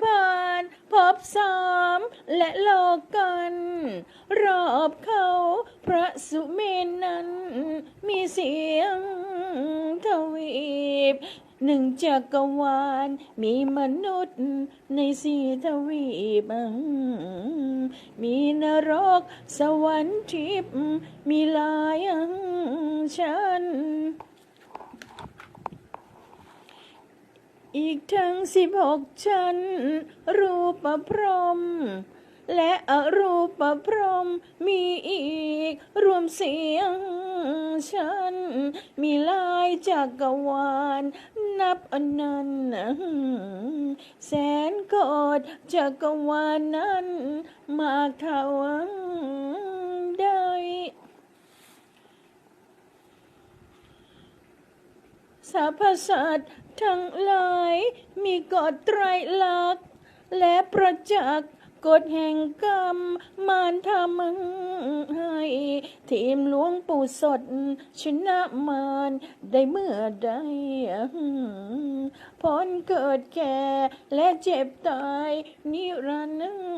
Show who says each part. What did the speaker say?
Speaker 1: พานพบสามและโลกกัน รอบเขาพระสุเมนนั้น มีเสียงทวีปหนึ่งจักรวาลมีมนุษย์ในสี่ทวีปมีนรกสวรรค์ทิพมีลายัง อีกทั้งสิบหกชั้น รูปพรหมและอรูปพรหมมีอีก รวมเสียงชั้นมีลายจักรวาล นับอนันต์แสนโกดจักรวาลนั้น มากเท่าใด สรรพสัตว์ทั้งหลายมีกฎไตรลักษณ์และประจักษ์กฎแห่งกรรมมารทำให้ ทีมหลวงปู่สด ชนะมารได้เมื่อใดพ้นเกิดแก่และเจ็บตายนิรันดร์การ